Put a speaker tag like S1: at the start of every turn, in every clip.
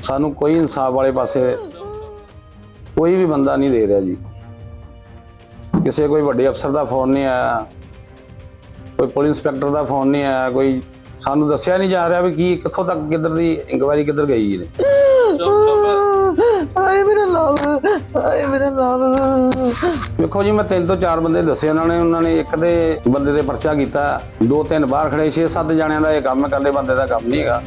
S1: ਸਾਨੂੰ ਕੋਈ ਇਨਸਾਫ ਵਾਲੇ ਪਾਸੇ ਕੋਈ ਵੀ ਬੰਦਾ ਨਹੀਂ ਦੇ ਰਿਹਾ ਜੀ। ਕਿਸੇ ਕੋਈ ਵੱਡੇ ਅਫਸਰ ਦਾ ਫੋਨ ਨਹੀਂ ਆਇਆ, ਕੋਈ ਪੁਲਿਸ ਇੰਸਪੈਕਟਰ ਦਾ ਫੋਨ ਨਹੀਂ ਆਇਆ, ਕੋਈ ਸਾਨੂੰ ਦੱਸਿਆ ਨਹੀਂ ਜਾ ਰਿਹਾ ਵੀ ਕੀ, ਕਿੱਥੋਂ ਤੱਕ ਕਿੱਧਰ ਦੀ ਇਨਕੁਆਇਰੀ ਕਿੱਧਰ ਗਈ ਨੇ
S2: ਆਏ ਮੇਰਾ ਲਾਭ ਆਏ ਮੇਰਾ ਲਾਭ
S1: ਵੇਖੋ ਜੀ ਮੈਂ ਤਿੰਨ ਤੋਂ ਚਾਰ ਬੰਦੇ ਦੱਸੇ ਉਹਨਾਂ ਨੇ। ਉਹਨਾਂ ਨੇ ਇੱਕ ਦੇ ਬੰਦੇ ਦੇ ਪਰਚਾ ਕੀਤਾ। ਦੋ ਤਿੰਨ ਬਾਹਰ ਖੜੇ 6-7 ਜਣਿਆਂ ਦਾ ਇਹ ਕੰਮ ਇਕੱਲੇ ਬੰਦੇ ਦਾ ਕੰਮ ਨਹੀਂ ਹੈਗਾ।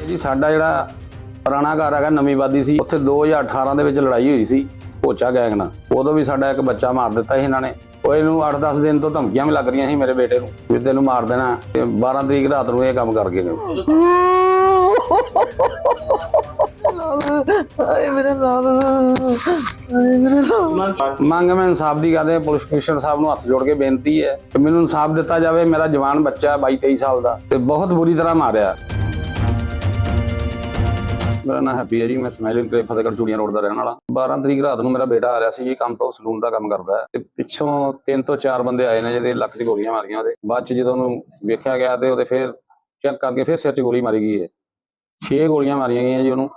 S1: ਇਹ ਜੀ ਸਾਡਾ ਜਿਹੜਾ ਪੁਰਾਣਾ ਘਰ ਹੈਗਾ ਨਵੀਂ ਵਾਦੀ ਸੀ। ਉੱਥੇ 2018 ਦੇ ਵਿੱਚ ਲੜਾਈ ਹੋਈ ਸੀ ਪੋਚਾ ਗੈਂਗ ਨਾਲ। ਉਦੋਂ ਵੀ ਸਾਡਾ ਇੱਕ ਬੱਚਾ ਮਾਰ ਦਿੱਤਾ ਸੀ ਇਹਨਾਂ ਨੇ। ਉਹ ਇਹਨੂੰ 8-10 ਦਿਨ ਤੋਂ ਧਮਕੀਆਂ ਵੀ ਲੱਗ ਰਹੀਆਂ ਸੀ ਮੇਰੇ ਬੇਟੇ ਨੂੰ ਵੀ ਤੈਨੂੰ ਮਾਰ ਦੇਣਾ। ਤੇ 12 ਤਰੀਕ ਰਾਤ ਨੂੰ ਇਹ ਕੰਮ ਕਰ ਗਏ ਨੇ।
S2: ਆਏ ਮੇਰਾ ਲਾਭ ਆਏ ਮੇਰਾ ਲਾਭ
S1: ਮੰਗ ਮੈਂ ਇਨਸਾਫ ਦੀ ਕਰਦੇ ਪੁਲਿਸ ਕਮਿਸ਼ਨਰ ਸਾਹਿਬ ਨੂੰ ਹੱਥ ਜੋੜ ਕੇ ਬੇਨਤੀ ਹੈ ਕਿ ਮੈਨੂੰ ਇਨਸਾਫ ਦਿੱਤਾ ਜਾਵੇ। ਮੇਰਾ ਜਵਾਨ ਬੱਚਾ ਹੈ 22 23 ਸਾਲ ਦਾ ਤੇ ਬਹੁਤ ਬੁਰੀ ਤਰ੍ਹਾਂ ਮਾਰਿਆ। ਮੇਰਾ ਨਾਮ ਹੈਪੀ ਹੈ ਜੀ, ਮੈਂ ਸਮਾਈਲਿੰਗ ਕਰੇ ਫਤਿਹਗੜ੍ਹ ਚੂੜੀਆਂ ਰੋਡ ਦਾ ਰਹਿਣ ਵਾਲਾ। 12 ਤਰੀਕ ਰਾਤ ਨੂੰ ਮੇਰਾ ਬੇਟਾ ਆ ਰਿਹਾ ਸੀ ਜੀ, ਕੰਮ ਤੋਂ ਸਲੂਨ ਦਾ ਕੰਮ ਕਰਦਾ ਹੈ ਤੇ ਪਿੱਛੋਂ ਤਿੰਨ ਤੋਂ ਚਾਰ ਬੰਦੇ ਆਏ ਨੇ ਜਿਹਦੇ ਲੱਕ 'ਚ ਗੋਲੀਆਂ ਮਾਰੀਆਂ ਉਹਦੇ। ਬਾਅਦ 'ਚ ਜਦੋਂ ਉਹਨੂੰ ਵੇਖਿਆ ਗਿਆ ਤੇ ਉਹਦੇ ਫਿਰ ਚੈੱਕ ਕਰਕੇ ਫਿਰ ਸਿਰ 'ਚ ਗੋਲੀ ਮਾਰੀ ਗਈ ਹੈ। ਛੇ ਗੋਲੀਆਂ ਮਾਰੀਆਂ ਗਈਆਂ ਜੀ ਉਹਨੂੰ।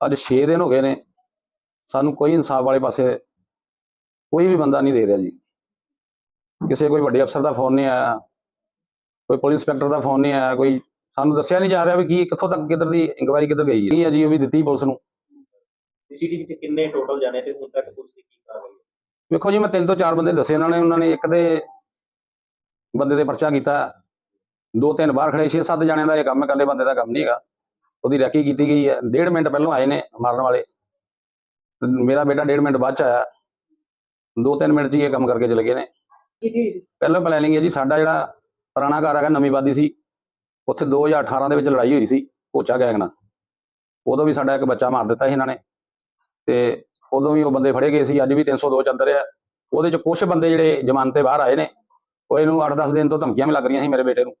S1: ਅੱਜ 6 ਦਿਨ ਹੋ ਗਏ ਨੇ ਸਾਨੂੰ ਕੋਈ ਇਨਸਾਫ ਵਾਲੇ ਪਾਸੇ ਕੋਈ ਵੀ ਬੰਦਾ ਨਹੀਂ ਦੇ ਰਿਹਾ ਜੀ। ਕਿਸੇ ਕੋਈ ਵੱਡੇ ਅਫਸਰ ਦਾ ਫੋਨ ਨਹੀਂ ਆਇਆ ਕੋਈ ਪੁਲਿਸ ਇੰਸਪੈਕਟਰ ਦਾ ਫੋਨ ਨਹੀਂ ਆਇਆ ਕੋਈ ਸਾਨੂੰ ਦੱਸਿਆ ਨਹੀਂ ਜਾ ਰਿਹਾ ਵੀ ਕੀ ਕਿੱਥੋਂ ਤੱਕ ਕਿੱਧਰ ਦੀ ਇਨਕੁਆਇਰੀ ਕਿੱਧਰ ਗਈ ਹੈ। ਨਹੀਂ ਜੀ ਉਹ ਵੀ ਦਿੱਤੀ ਪੁਲਿਸ ਨੂੰ।
S3: ਸੀਸੀਟੀਵੀ 'ਚ ਕਿੰਨੇ ਟੋਟਲ ਜਾਣੇ ਤੇ ਹੁਣ ਤੱਕ ਪੁਲਿਸ ਦੀ ਕੀ ਕਾਰਵਾਈ ਹੈ?
S1: ਵੇਖੋ ਜੀ ਮੈਂ ਤਿੰਨ ਤੋਂ ਚਾਰ ਬੰਦੇ ਦੱਸੇ ਉਹਨਾਂ ਨੇ ਉਹਨਾਂ ਨੇ ਇੱਕ ਦੇ ਬੰਦੇ ਦੇ ਪਰਚਾ ਕੀਤਾ ਦੋ ਤਿੰਨ ਬਾਹਰ ਖੜੇ 6-7 ਜਣਿਆਂ ਦਾ ਇਹ ਕੰਮ ਹੈ ਇਕੱਲੇ ਬੰਦੇ ਦਾ ਕੰਮ ਨਹੀਂ ਹੈਗਾ। ਉਹਦੀ ਰੈਕੀ ਕੀਤੀ ਗਈ ਹੈ। ਡੇਢ ਮਿੰਟ ਪਹਿਲਾਂ ਆਏ ਨੇ ਮਾਰਨ ਵਾਲੇ। ਮੇਰਾ ਬੇਟਾ ਡੇਢ ਮਿੰਟ ਬਾਅਦ ਚ ਆਇਆ। ਦੋ ਤਿੰਨ ਮਿੰਟ 'ਚ ਹੀ ਇਹ ਕੰਮ ਕਰਕੇ ਚਲੇ ਗਏ ਨੇ। ਪਹਿਲਾਂ ਪਲੈਨਿੰਗ ਹੈ ਜੀ ਸਾਡਾ ਜਿਹੜਾ ਪੁਰਾਣਾ ਘਰ ਹੈਗਾ ਨਵੀਂ ਵਾਦੀ ਸੀ। ਉੱਥੇ 2018 ਦੇ ਵਿੱਚ ਲੜਾਈ ਹੋਈ ਸੀ ਪੋਚਾ ਗੈਂਗ ਨਾਲ ਉਦੋਂ ਵੀ ਸਾਡਾ ਇੱਕ ਬੱਚਾ ਮਾਰ ਦਿੱਤਾ ਸੀ ਇਹਨਾਂ ਨੇ। ਤੇ ਉਦੋਂ ਵੀ ਉਹ ਬੰਦੇ ਫੜੇ ਗਏ ਸੀ। ਅੱਜ ਵੀ 302 ਚੱਲ ਰਿਹਾ ਉਹਦੇ ਚ ਕੁਝ ਬੰਦੇ ਜਿਹੜੇ ਜ਼ਮਾਨਤ ਬਾਹਰ ਆਏ ਨੇ ਉਹ ਇਹਨੂੰ 8-10 ਦਿਨ ਤੋਂ ਧਮਕੀਆਂ ਵੀ ਲੱਗ ਰਹੀਆਂ ਸੀ ਮੇਰੇ ਬੇਟੇ ਨੂੰ।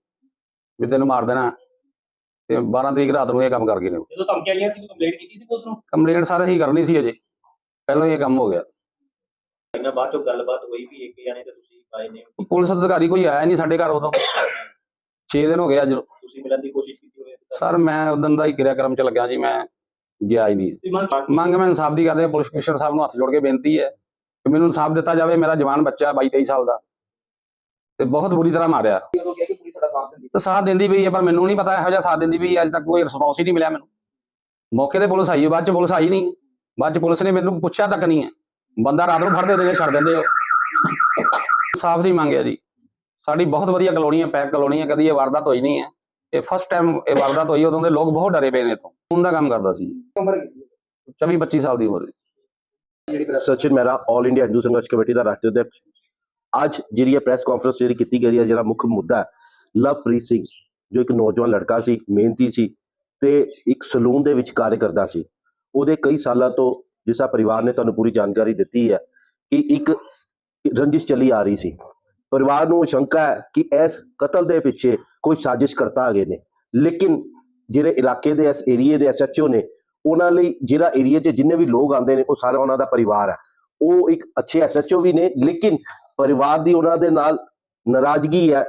S1: ਵੀ ਤੈਨੂੰ ਮਾਰ ਦੇਣਾ। ਤੇ 12 ਤਰੀਕ ਰਾਤ ਨੂੰ ਇਹ ਕੰਮ ਕਰ ਗਏ ਨੇ।
S3: ਜਦੋਂ ਧਮਕੀਆਂ ਆਈਆਂ ਸੀ ਕੰਪਲੇਂਟ ਕੀਤੀ ਸੀ ਪੁਲਿਸ ਨੂੰ?
S1: ਕੰਪਲੇਂਟ ਸਾਰੇ ਹੀ ਕਰਨੀ ਸੀ ਅਜੇ। ਪਹਿਲਾਂ ਇਹ ਕੰਮ ਹੋ ਗਿਆ।
S3: ਇਹਨਾਂ ਬਾਅਦ ਚੋਂ ਗੱਲਬਾਤ ਹੋਈ ਵੀ ਇੱਕ ਜਾਣੇ ਤੇ ਤੁਸੀਂ ਆਏ ਨੇ।
S1: ਪੁਲਿਸ ਅਧਿਕਾਰੀ ਕੋਈ ਆਇਆ ਨਹੀਂ ਸਾਡੇ ਘਰ ਉਦੋਂ। 6 ਦਿਨ ਹੋ ਗਏ ਅੱਜ।
S3: ਤੁਸੀਂ ਮਿਲਣ ਦੀ ਕੋਸ਼ਿਸ਼ ਕੀਤੀ ਹੋਵੇ
S1: ਸਰ ਮੈਂ ਉਦੋਂ ਦਾ ਹੀ ਕਿਰਿਆਕਰਮ ਚ ਲੱਗਿਆ ਜੀ ਮੈਂ ਗਿਆ ਹੀ ਨਹੀਂ।
S3: ਮੰਗ
S1: ਮੈਂ ਇਨਸਾਫ ਦੀ ਕਰਦੇ ਪੁਲਿਸ ਕਮਿਸ਼ਨਰ ਸਾਹਿਬ ਨੂੰ ਹੱਥ ਜੋੜ ਕੇ ਬੇਨਤੀ ਹੈ ਕਿ ਮੈਨੂੰ ਇਨਸਾਫ ਦਿੱਤਾ ਜਾਵੇ। ਮੇਰਾ ਜਵਾਨ ਬੱਚਾ 22 23 ਸਾਲ ਦਾ। ਤੇ ਬਹੁਤ ਬੁਰੀ ਤਰ੍ਹਾਂ ਮਾਰਿਆ। ਤੇ ਸਾਥ ਦਿੰਦੀ ਪਈ ਹੈ ਪਰ ਮੈਨੂੰ ਨਹੀਂ ਪਤਾ ਇਹੋ ਜਿਹਾ ਸਾਥ ਦਿੰਦੀ ਪਈ ਹੈ, ਅੱਜ ਤੱਕ ਕੋਈ ਰਿਸਪੌਂਸ ਹੀ ਨਹੀਂ ਮਿਲਿਆ ਮੈਨੂੰ। ਮੌਕੇ ਤੇ ਪੁਲਿਸ ਆਈ ਹੈ, ਬਾਅਦ ਚ ਪੁਲਿਸ ਆਈ ਨਹੀਂ। ਬਾਅਦ ਚ ਪੁਲਿਸ ਨੇ ਮੈਨੂੰ ਪੁੱਛਿਆ ਤੱਕ ਨਹੀਂ ਹੈ। ਬੰਦਾ ਰਾਤ ਨੂੰ ਫੜਦੇ ਉਹਦੇ ਛੱਡ ਦਿੰਦੇ ਹੋ ਸਾਫ਼ ਦੀ ਮੰਗ ਹੈ ਜੀ। ਸਾਡੀ ਬਹੁਤ ਵਧੀਆ ਕਲੋਨੀ ਹੈ ਪੈਕ ਕਲੋਨੀ ਹੈ ਕਦੀ ਇਹ ਵਾਰਦਾਤ ਹੋਈ ਨਹੀਂ ਹੈ। ਇਹ ਫਸਟ ਟਾਈਮ ਇਹ ਵਾਰਦਾਤ ਹੋਈ ਉਦੋਂ ਦੇ ਲੋਕ ਬਹੁਤ ਡਰੇ ਪਏ ਨੇ ਇਥੋਂ। ਖੂਨ ਦਾ ਕੰਮ ਕਰਦਾ ਸੀ।
S3: ਉਮਰ ਕੀ ਸੀ?
S1: 24 25 ਸਾਲ ਦੀ ਉਮਰ
S3: ਜਿਹੜੀ press
S4: Sachin Mehra all India Hindu Sangharsh committee ਦਾ ਰਾਸ਼ਟਰੀ ਅਧਿਕਸ਼ ਅੱਜ ਜਿਹੜੀ ਇਹ ਪ੍ਰੈਸ ਕਾਨਫਰੰਸ ਜਿਹੜੀ ਕੀਤੀ ਗਈ ਹੈ ਜਿਹੜਾ ਮੁੱਖ ਮੁੱਦਾ ਹੈ ਲਵਪ੍ਰੀਤ ਸਿੰਘ ਜੋ ਇੱਕ ਨੌਜਵਾਨ ਲੜਕਾ ਸੀ, ਮਿਹਨਤੀ ਸੀ ਤੇ ਇੱਕ ਸਲੂਨ ਦੇ ਵਿੱਚ ਕਾਰਜ ਕਰਦਾ ਸੀ। ਉਹਦੇ ਕਈ ਸਾਲਾਂ ਤੋਂ ਜਿਸਾ ਪਰਿਵਾਰ ਨੇ ਤੁਹਾਨੂੰ ਪੂਰੀ ਜਾਣਕਾਰੀ ਦਿੱਤੀ ਹੈ ਕਿ ਇੱਕ ਰੰਜਿਸ਼ ਚੱਲੀ ਆ ਰਹੀ ਸੀ। ਪਰਿਵਾਰ ਨੂੰ ਸ਼ੰਕਾ ਹੈ ਕਿ ਇਸ ਕਤਲ ਦੇ ਪਿੱਛੇ ਕੋਈ ਸਾਜ਼ਿਸ਼ ਕਰਤਾ ਆ ਗਏ ਨੇ। ਲੇਕਿਨ ਜਿਹੜੇ ਇਲਾਕੇ ਦੇ ਇਸ ਏਰੀਏ ਦੇ ਐਸਐਚਓ ਨੇ, ਉਹਨਾਂ ਲਈ ਜਿਹੜਾ ਏਰੀਆ 'ਚ ਜਿੰਨੇ ਵੀ ਲੋਕ ਆਉਂਦੇ ਨੇ, ਉਹ ਸਾਰਾ ਉਹਨਾਂ ਦਾ ਪਰਿਵਾਰ ਹੈ। ਉਹ ਇੱਕ ਅੱਛੇ ਐਸਐਚਓ ਵੀ ਨੇ, ਲੇਕਿਨ ਪਰਿਵਾਰ ਦੀ ਉਹਨਾਂ ਦੇ ਨਾਲ ਨਾਰਾਜ਼ਗੀ ਹੈ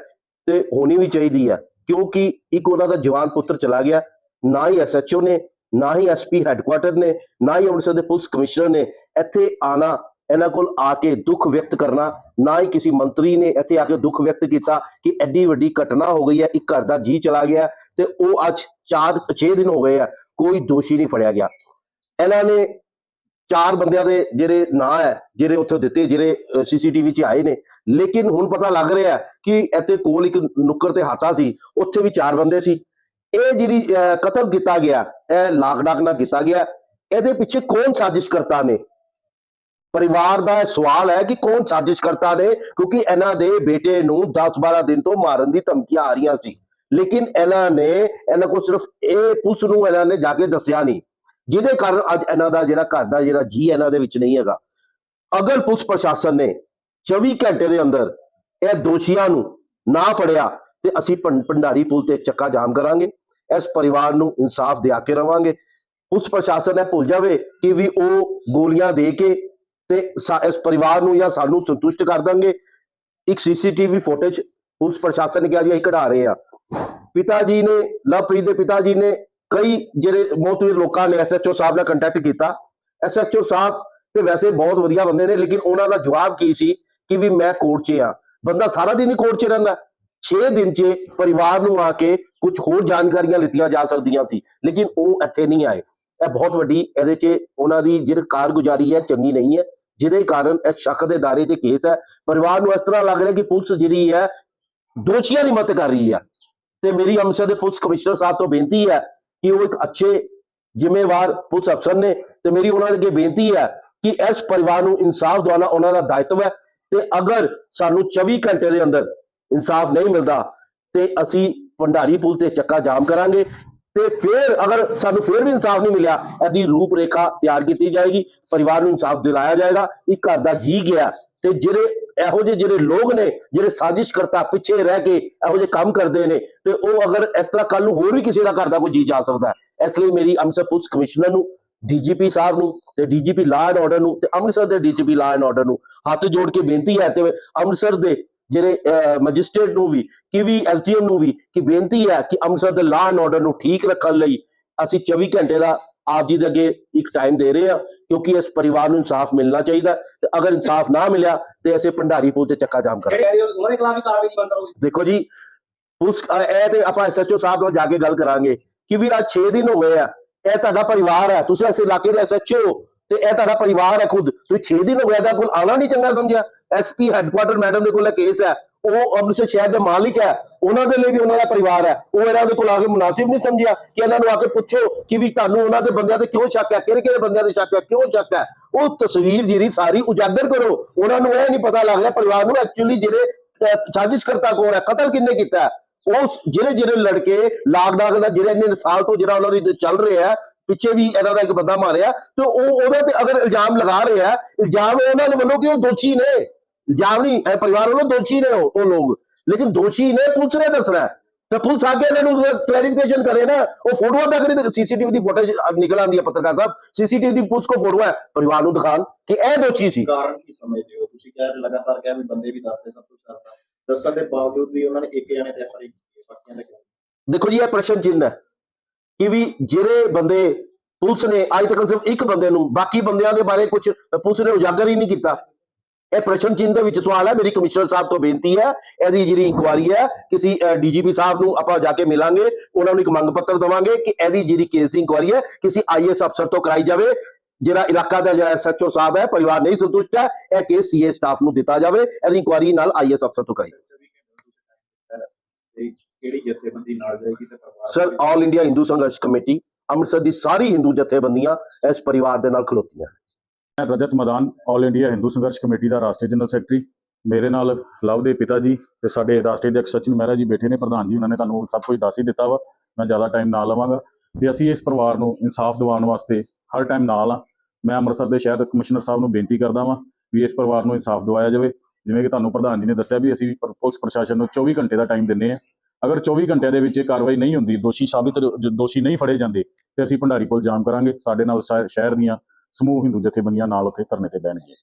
S4: ਤੇ ਹੋਣੀ ਵੀ ਚਾਹੀਦੀ ਹੈ ਕਿਉਂਕਿ ਇੱਕ ਉਹਨਾਂ ਦਾ ਜਵਾਨ ਪੁੱਤਰ ਚਲਾ ਗਿਆ, ਨਾ ਹੀ ਐਸਐਚਓ ਨੇ, ਨਾ ਹੀ ਐਸਪੀ ਹੈੱਡਕੁਆਟਰ ਨੇ, ਨਾ ਹੀ ਅੰਮ੍ਰਿਤਸਰ ਦੇ ਪੁਲਿਸ ਕਮਿਸ਼ਨਰ ਨੇ, ਇੱਥੇ ਆਣਾ, ਇਹਨਾਂ ਕੋਲ ਆ ਕੇ ਦੁੱਖ ਵਿਅਕਤ ਕਰਨਾ, ਨਾ ਹੀ ਕਿਸੇ ਮੰਤਰੀ ਨੇ ਇੱਥੇ ਆ ਕੇ ਦੁੱਖ ਵਿਅਕਤ ਕੀਤਾ ਕਿ ਐਡੀ ਵੱਡੀ ਘਟਨਾ ਹੋ ਗਈ ਹੈ ਇੱਕ ਘਰ ਦਾ ਜੀ ਚਲਾ ਗਿਆ, ਤੇ ਉਹ ਅੱਜ 4 6 ਦਿਨ ਹੋ ਗਏ ਆ, ਕੋਈ ਦੋਸ਼ੀ ਨਹੀਂ ਫੜਿਆ ਗਿਆ। ਇਹਨਾਂ ਨੇ ਚਾਰ ਬੰਦਿਆਂ ਦੇ ਜਿਹੜੇ ਨਾਂ ਹੈ, ਜਿਹੜੇ ਉੱਥੇ ਦਿੱਤੇ, ਜਿਹੜੇ ਸੀਸੀਟੀਵੀ 'ਚ ਆਏ ਨੇ। ਲੇਕਿਨ ਹੁਣ ਪਤਾ ਲੱਗ ਰਿਹਾ ਕਿ ਇੱਥੇ ਕੋਲ ਇੱਕ ਨੁੱਕਰ ਤੇ ਹਾਤਾ ਸੀ, ਉੱਥੇ ਵੀ ਚਾਰ ਬੰਦੇ ਸੀ। ਇਹ ਜਿਹੜੀ ਕਤਲ ਕੀਤਾ ਗਿਆ, ਇਹ ਲਾਕਡਾਕ ਨਾਲ ਕੀਤਾ ਗਿਆ, ਇਹਦੇ ਪਿੱਛੇ ਕੌਣ ਸਾਜ਼ਿਸ਼ ਕਰਤਾ ਨੇ? ਪਰਿਵਾਰ ਦਾ ਇਹ ਸਵਾਲ ਹੈ ਕਿ ਕੌਣ ਸਾਜ਼ਿਸ਼ ਕਰਤਾ ਨੇ? ਕਿਉਂਕਿ ਇਹਨਾਂ ਦੇ ਬੇਟੇ ਨੂੰ 10-12 ਦਿਨ ਤੋਂ ਮਾਰਨ ਦੀ ਧਮਕੀਆਂ ਆ ਰਹੀਆਂ ਸੀ। ਲੇਕਿਨ ਇਹਨਾਂ ਨੇ, ਇਹਨਾਂ ਕੋਲ ਸਿਰਫ ਇਹ ਪੁਲਿਸ ਨੂੰ ਇਹਨਾਂ ਨੇ ਜਾ ਕੇ ਦੱਸਿਆ ਨਹੀਂ। ਜਿਹਦੇ ਕਾਰਨ ਅੱਜ ਇਹਨਾਂ ਦਾ ਜਿਹੜਾ ਘਰ ਦਾ ਜਿਹੜਾ ਜੀ ਇਹਨਾਂ ਦੇ ਵਿੱਚ ਨਹੀਂ ਹੈਗਾ। ਅਗਰ ਪੁਲਿਸ ਪ੍ਰਸ਼ਾਸਨ ਨੇ 24 ਘੰਟੇ ਦੇ ਅੰਦਰ ਇਹ ਦੋਸ਼ੀਆਂ ਨੂੰ ਨਾ ਫੜਿਆ, ਤੇ ਅਸੀਂ ਭੰਡਾਰੀ ਪੁਲ ਤੇ ਚੱਕਾ ਜਾਮ ਕਰਾਂਗੇ, ਇਸ ਪਰਿਵਾਰ ਨੂੰ ਇਨਸਾਫ ਦਿਆ ਕੇ ਰਵਾਂਗੇ। ਪੁਲਿਸ ਪ੍ਰਸ਼ਾਸਨ ਇਹ ਭੁੱਲ ਜਾਵੇ ਕਿ ਵੀ ਉਹ ਗੋਲੀਆਂ ਦੇ ਕੇ ਤੇ ਇਸ ਪਰਿਵਾਰ ਨੂੰ ਜਾਂ ਸਾਨੂੰ ਸੰਤੁਸ਼ਟ ਕਰ ਦਾਂਗੇ ਇੱਕ ਸੀਸੀਟੀਵੀ ਫੁਟੇਜ ਪੁਲਿਸ ਪ੍ਰਸ਼ਾਸਨ ਨੇ ਕਿਹਾ ਜੀ, ਅਸੀਂ ਕਢਾ ਰਹੇ ਆ ਪਿਤਾ ਜੀ ਨੇ, ਲਵਪ੍ਰੀਤ ਦੇ ਪਿਤਾ ਜੀ ਨੇ ਕਈ ਜਿਹੜੇ ਮੋਤਵੀਰ ਲੋਕਾਂ ਨੇ ਐਸਐਚਓ ਸਾਹਿਬ ਨਾਲ ਕੰਟੈਕਟ ਕੀਤਾ। ਐਸਐਚਓ ਸਾਹਿਬ ਤੇ ਵੈਸੇ ਬਹੁਤ ਵਧੀਆ ਬੰਦੇ ਨੇ, ਲੇਕਿਨ ਉਹਨਾਂ ਦਾ ਜਵਾਬ ਕੀ ਸੀ ਕਿ ਵੀ ਮੈਂ ਕੋਰਟ 'ਚ ਆ। ਬੰਦਾ ਸਾਰਾ ਦਿਨ ਹੀ ਕੋਰਟ 'ਚ ਰਹਿੰਦਾ 6 ਦਿਨ 'ਚ ਪਰਿਵਾਰ ਨੂੰ ਆ ਕੇ ਕੁਝ ਹੋਰ ਜਾਣਕਾਰੀਆਂ ਲਿੱਤੀਆਂ ਜਾ ਸਕਦੀਆਂ ਸੀ, ਲੇਕਿਨ ਉਹ ਇੱਥੇ ਨਹੀਂ ਆਏ। ਇਹ ਬਹੁਤ ਵੱਡੀ, ਇਹਦੇ 'ਚ ਉਹਨਾਂ ਦੀ ਜਿਹੜੀ ਕਾਰਗੁਜ਼ਾਰੀ ਹੈ, ਚੰਗੀ ਨਹੀਂ ਹੈ, ਜਿਹਦੇ ਕਾਰਨ ਇਹ ਸ਼ੱਕ ਦੇ ਦਾਇਰੇ 'ਚ ਕੇਸ ਹੈ। ਪਰਿਵਾਰ ਨੂੰ ਇਸ ਤਰ੍ਹਾਂ ਲੱਗ ਰਿਹਾ ਕਿ ਪੁਲਿਸ ਜਿਹੜੀ ਹੈ, ਦੋਸ਼ੀਆਂ ਦੀ ਮਦਦ ਕਰ ਰਹੀ ਹੈ। ਤੇ ਮੇਰੀ ਅੰਮ੍ਰਿਤਸਰ ਦੇ ਪੁਲਿਸ ਕਮਿਸ਼ਨਰ ਸਾਹਿਬ ਤੋਂ ਬੇਨਤੀ ਹੈ ਕਿ ਉਹ ਇੱਕ ਅੱਛੇ ਜ਼ਿੰਮੇਵਾਰ ਪੁਲਿਸ ਅਫਸਰ ਨੇ ਤੇ ਮੇਰੀ ਉਹਨਾਂ ਅੱਗੇ ਬੇਨਤੀ ਹੈ ਕਿ ਇਸ ਪਰਿਵਾਰ ਨੂੰ ਇਨਸਾਫ ਦਿਵਾਉਣਾ ਉਹਨਾਂ ਦਾ ਦਾਇਤਵ ਹੈ ਤੇ ਅਗਰ ਸਾਨੂੰ 24 ਘੰਟੇ ਦੇ ਅੰਦਰ ਇਨਸਾਫ ਨਹੀਂ ਮਿਲਦਾ ਤੇ ਅਸੀਂ ਭੰਡਾਰੀ ਪੁਲ ਤੇ ਚੱਕਾ ਜਾਮ ਕਰਾਂਗੇ ਤੇ ਫਿਰ ਅਗਰ ਸਾਨੂੰ ਫਿਰ ਵੀ ਇਨਸਾਫ ਨਹੀਂ ਮਿਲਿਆ, ਇਹਦੀ ਰੂਪ ਰੇਖਾ ਤਿਆਰ ਕੀਤੀ ਜਾਏਗੀ, ਪਰਿਵਾਰ ਨੂੰ ਇਨਸਾਫ ਦਿਲਾਇਆ ਜਾਏਗਾ, ਇੱਕ ਘਰ ਦਾ ਜੀ ਗਿਆ ਤੇ ਜਿਹੜੇ ਇਹੋ ਜਿਹੇ ਜਿਹੜੇ ਲੋਕ ਨੇ, ਜਿਹੜੇ ਸਾਜ਼ਿਸ਼ ਪਿੱਛੇ ਰਹਿ ਕੇ ਇਹੋ ਜਿਹੇ ਕੰਮ ਕਰਦੇ ਨੇ, ਤੇ ਉਹ ਅਗਰ ਇਸ ਤਰ੍ਹਾਂ ਕੱਲ ਨੂੰ ਹੋਰ ਵੀ ਕਿਸੇ ਦਾ ਘਰ ਕੋਈ ਜੀ ਜਾ ਸਕਦਾ ਇਸ ਲਈ ਮੇਰੀ ਅੰਮ੍ਰਿਤਸਰ ਪੁਲਿਸ ਕਮਿਸ਼ਨਰ ਨੂੰ, ਡੀਜੀਪੀ ਸਾਹਿਬ ਨੂੰ ਤੇ ਡੀਜੀਪੀ ਲਾਅ ਐਂਡ ਆਰਡਰ ਨੂੰ ਤੇ ਅੰਮ੍ਰਿਤਸਰ ਦੇ ਡੀਜੀਪੀ ਲਾਅ ਐਂਡ ਆਰਡਰ ਨੂੰ ਹੱਥ ਜੋੜ ਕੇ ਬੇਨਤੀ ਹੈ ਤੇ ਅੰਮ੍ਰਿਤਸਰ ਦੇ ਜਿਹੜੇ ਮੈਜਿਸਟ੍ਰੇਟ ਨੂੰ ਵੀ, ਕਿ ਵੀ ਐਸਡੀਐਮ ਨੂੰ ਵੀ, ਕਿ ਬੇਨਤੀ ਹੈ ਕਿ ਅੰਮ੍ਰਿਤਸਰ ਦੇ ਲਾਅ ਐਂਡ ਆਰਡਰ ਨੂੰ ਠੀਕ ਰੱਖਣ ਲਈ ਅਸੀਂ 24 ਘੰਟੇ ਦਾ ਆਪ ਜੀ ਦੇ ਅੱਗੇ ਇੱਕ ਟਾਈਮ ਦੇ ਰਹੇ ਹਾਂ ਕਿਉਂਕਿ ਇਸ ਪਰਿਵਾਰ ਨੂੰ ਇਨਸਾਫ ਮਿਲਣਾ ਚਾਹੀਦਾ ਤੇ ਅਗਰ ਇਨਸਾਫ ਨਾ ਮਿਲਿਆ ਤੇ ਅਸੀਂ ਭੰਡਾਰੀ ਪੁਲ ਤੇ ਚੱਕਾ ਜਾਮ ਕਰਾਂਗੇ।
S3: ਜਿਹੜੇ ਉਹਨਾਂ ਦੇ ਖਿਲਾਫ ਵੀ ਕਾਰਵਾਈ ਦੀ ਮੰਗ ਕਰੋਗੇ?
S4: ਦੇਖੋ ਜੀ ਪੁਲਿਸ ਇਹ ਤੇ ਆਪਾਂ ਐਸਐਚਓ ਸਾਹਿਬ ਨਾਲ ਜਾ ਕੇ ਗੱਲ ਕਰਾਂਗੇ ਕਿ ਵੀ ਅੱਜ 6 ਦਿਨ ਹੋ ਗਏ ਆ ਇਹ ਤੁਹਾਡਾ ਪਰਿਵਾਰ ਹੈ ਤੁਸੀਂ ਇਸ ਇਲਾਕੇ ਦੇ ਐਸਐਚਓ ਤੇ ਇਹ ਤੁਹਾਡਾ ਪਰਿਵਾਰ ਹੈ ਖੁਦ। ਤੁਸੀਂ 6 ਦਿਨ ਹੋ ਗਏ ਦਾ ਕੋਲ ਆਣਾ ਨਹੀਂ ਚੰਗਾ ਸਮਝਿਆ। ਐਸਪੀ ਹੈੱਡਕੁਆਟਰ ਮੈਡਮ ਦੇ ਕੋਲ ਕੇਸ ਹੈ ਉਹ ਅੰਮ੍ਰਿਤਸਰ ਸ਼ਹਿਰ ਦੇ ਮਾਲਿਕ ਹੈ ਉਹਨਾਂ ਦੇ ਲਈ ਵੀ ਉਹਨਾਂ ਦਾ ਪਰਿਵਾਰ ਹੈ। ਉਹ ਇਹਨਾਂ ਦੇ ਕੋਲ ਆ ਕੇ ਮੁਨਾਸਿਬ ਨਹੀਂ ਸਮਝਿਆ ਕਿ ਇਹਨਾਂ ਨੂੰ ਆ ਕੇ ਪੁੱਛੋ ਕਿ ਵੀ ਤੁਹਾਨੂੰ ਉਹਨਾਂ ਦੇ ਬੰਦਿਆਂ ਤੇ ਕਿਉਂ ਸ਼ੱਕ ਹੈ ਕਿਹੜੇ ਕਿਹੜੇ ਬੰਦਿਆਂ ਤੇ ਸ਼ੱਕ ਹੈ ਕਿਉਂ ਸ਼ੱਕ ਹੈ। ਉਹ ਤਸਵੀਰ ਜਿਹੜੀ ਸਾਰੀ ਉਜਾਗਰ ਕਰੋ। ਉਹਨਾਂ ਨੂੰ ਇਹ ਨਹੀਂ ਪਤਾ ਲੱਗ ਰਿਹਾ ਪਰਿਵਾਰ ਨੂੰ ਐਕਚੁਅਲੀ ਜਿਹੜੇ ਸਾਜ਼ਿਸ਼ ਕਰਤਾ ਕੌਣ ਹੈ ਕਤਲ ਕਿੰਨੇ ਕੀਤਾ ਉਹ ਜਿਹੜੇ ਜਿਹੜੇ ਲੜਕੇ ਲਾਕਡਾਊਨ ਦਾ ਜਿਹੜੇ ਇੰਨੇ ਸਾਲ ਤੋਂ ਜਿਹੜਾ ਉਹਨਾਂ ਦੀ ਚੱਲ ਰਿਹਾ ਪਿੱਛੇ ਵੀ ਇਹਨਾਂ ਦਾ ਇੱਕ ਬੰਦਾ ਮਾਰਿਆ ਤੇ ਉਹ ਉਹਦੇ ਤੇ ਅਗਰ ਇਲਜ਼ਾਮ ਲਗਾ ਰਿਹਾ ਹੈ, ਇਲਜ਼ਾਮ ਉਹਨਾਂ ਨੂੰ ਵੱਲੋਂ ਕਿ ਉਹ ਦੋਸ਼ੀ ਨੇ? ਨਹੀਂ ਇਹ ਪਰਿਵਾਰ ਵੱਲੋਂ ਦੋਸ਼ੀ ਨੇ ਉਹ ਉਹ ਲੋਕ। ਲੇਕਿਨ ਦੋਸ਼ੀ ਨੇ ਪੁਲਿਸ ਨੇ ਦੱਸਣਾ। ਤੇ ਪੁਲਿਸ ਆ ਕੇ ਇਹਨਾਂ ਨੂੰ ਕਲੈਰੀਫਿਕੇਸ਼ਨ ਕਰੇ ਨਾ। ਉਹ ਫੋਟੋਆਂ ਤੱਕ ਨਹੀਂ ਸੀਸੀਟੀਵੀ ਦੀ ਫੁਟੇਜ ਨਿਕਲ ਆਉਂਦੀ ਹੈ ਪੱਤਰਕਾਰ ਸਾਹਿਬ ਸੀਸੀਟੀਵੀ ਦੀ ਪੁਲਿਸ ਕੋ ਫੋਟੋ ਹੈ ਪਰਿਵਾਰ ਨੂੰ ਦਿਖਾਣ ਕਿ ਇਹ ਦੋਸ਼ੀ ਸੀ।
S3: ਕਾਰਨ ਕੀ ਸਮਝਦੇ ਹੋ? ਤੁਸੀਂ ਕਹਿ ਲਗਾਤਾਰ ਕਿਹਾ ਵੀ ਬੰਦੇ ਵੀ ਦੱਸਦੇ ਸਭ ਕੁਝ ਕਰਦਾ ਦੱਸਣ ਦੇ ਬਾਵਜੂਦ ਵੀ ਉਹਨਾਂ ਨੇ ਇੱਕ ਜਣੇ ਤੇ ਐਫਆਈ ਬਾਕੀਆਂ ਦੇ?
S4: ਦੇਖੋ ਜੀ ਇਹ ਪ੍ਰਸ਼ਨ ਚਿੰਨ੍ਹ ਹੈ ਕਿ ਵੀ ਜਿਹੜੇ ਬੰਦੇ ਪੁਲਿਸ ਨੇ ਅੱਜ ਤੱਕ ਸਿਰਫ ਇੱਕ ਬੰਦੇ ਨੂੰ ਬਾਕੀ ਬੰਦਿਆਂ ਦੇ ਬਾਰੇ ਕੁਝ ਪੁਲਿਸ ਨੇ ਉਜਾਗਰ ਹੀ ਨਹੀਂ ਕੀਤਾ। ਇਹ ਪ੍ਰਸ਼ਨ ਚਿੰਨ੍ਹ ਦੇ ਵਿੱਚ ਸਵਾਲ ਹੈ। ਮੇਰੀ ਕਮਿਸ਼ਨਰ ਸਾਹਿਬ ਤੋਂ ਬੇਨਤੀ ਹੈ ਇਹਦੀ ਜਿਹੜੀ ਇਨਕੁਆਰੀ ਹੈ ਕਿਸੇ ਡੀਜੀਪੀ ਸਾਹਿਬ ਨੂੰ ਆਪਾਂ ਜਾ ਕੇ ਮਿਲਾਂਗੇ ਉਹਨਾਂ ਨੂੰ ਇੱਕ ਮੰਗ ਪੱਤਰ ਦਵਾਂਗੇ ਕਿ ਇਹਦੀ ਜਿਹੜੀ ਕੇਸ ਦੀ ਇਨਕੁਆਰੀ ਹੈ ਕਿਸੇ ਆਈਐਸ ਅਫਸਰ ਤੋਂ ਕਰਾਈ ਜਾਵੇ ਜਿਹੜਾ ਇਲਾਕਾ ਦਾ ਜਿਹੜਾ ਐਸਐਚਓ ਸਾਹਿਬ ਹੈ ਪਰਿਵਾਰ ਨਹੀਂ ਸੰਤੁਸ਼ਟ ਹੈ ਇਹ ਕੇਸ ਸੀਏ ਸਟਾਫ ਨੂੰ ਦਿੱਤਾ ਜਾਵੇ ਇਹਦੀ ਇਨਕੁਆਰੀ ਨਾਲ ਆਈਐਸ ਅਫਸਰ ਤੋਂ ਕਰਾਈ
S3: ਕਿਹੜੀ ਜਥੇਬੰਦੀ ਨਾਲ ਜਾਏਗੀ ਤੇ ਪਰਿਵਾਰ
S4: sir all India Hindu Sangharsh committee Amritsar ਦੀ ਸਾਰੀ ਹਿੰਦੂ ਜਥੇਬੰਦੀਆਂ ਇਸ ਪਰਿਵਾਰ ਦੇ ਨਾਲ ਖਲੋਤੀਆਂ
S5: ਮੈਂ Rajat Madan all India Hindu Sangharsh committee ਦਾ ਰਾਸ਼ਟਰੀ ਜਨਰਲ ਸੈਕਟਰੀ। ਮੇਰੇ ਨਾਲ ਲਵ ਦੇ ਪਿਤਾ ਜੀ ਤੇ ਸਾਡੇ ਰਾਸ਼ਟਰੀ ਅਧਿਆਕਸ਼ ਸਚਿਨ ਮਹਿਰਾ ਜੀ ਬੈਠੇ ਨੇ, ਪ੍ਰਧਾਨ ਜੀ, ਉਹਨਾਂ ਨੇ ਤੁਹਾਨੂੰ ਸਭ ਕੁਝ ਦੱਸ ਹੀ ਦਿੱਤਾ ਵਾ। ਮੈਂ ਜ਼ਿਆਦਾ ਟਾਈਮ ਨਾ ਲਵਾਂਗਾ। ਤੇ ਅਸੀਂ ਇਸ ਪਰਿਵਾਰ ਨੂੰ ਇਨਸਾਫ ਦਿਵਾਉਣ ਵਾਸਤੇ ਹਰ ਟਾਈਮ ਨਾਲ ਆ ਮੈਂ ਅੰਮ੍ਰਿਤਸਰ ਦੇ ਸ਼ਹਿਰ ਕਮਿਸ਼ਨਰ ਸਾਹਿਬ ਨੂੰ ਬੇਨਤੀ ਕਰਦਾ ਵਾਂ ਵੀ ਇਸ ਪਰਿਵਾਰ ਨੂੰ ਇਨਸਾਫ ਦਿਵਾਇਆ ਜਾਵੇ। ਜਿਵੇਂ ਕਿ ਤੁਹਾਨੂੰ ਪ੍ਰਧਾਨ ਜੀ ਨੇ ਦੱਸਿਆ ਵੀ ਅਸੀਂ ਪ- ਪੁਲਿਸ ਪ੍ਰਸ਼ਾਸਨ ਨੂੰ 24 ਘੰਟੇ ਦਾ ਟਾਈਮ ਦਿੰਨੇ ਆ ਅਗਰ 24 ਘੰਟਿਆਂ ਦੇ ਵਿੱਚ ਇਹ ਕਾਰਵਾਈ ਨਹੀਂ ਹੁੰਦੀ, ਦੋਸ਼ੀ ਸਾਬਿਤ ਜ- ਦੋਸ਼ੀ ਨਹੀਂ ਫੜੇ ਜਾਂਦੇ, ਤੇ ਅਸੀਂ ਭੰਡਾਰੀ ਪੁਲ ਜਾਮ ਕਰਾਂਗੇ। ਸਾਡੇ ਨਾਲ ਸ਼ਹਿ- ਸ਼ਹਿਰ ਦੀਆਂ ਸਮੂਹ ਹਿੰਦੂ ਜਥੇਬੰਦੀਆਂ ਨਾਲ ਉੱਥੇ ਧਰਨੇ ਤੇ ਬਹਿਣਗੇ।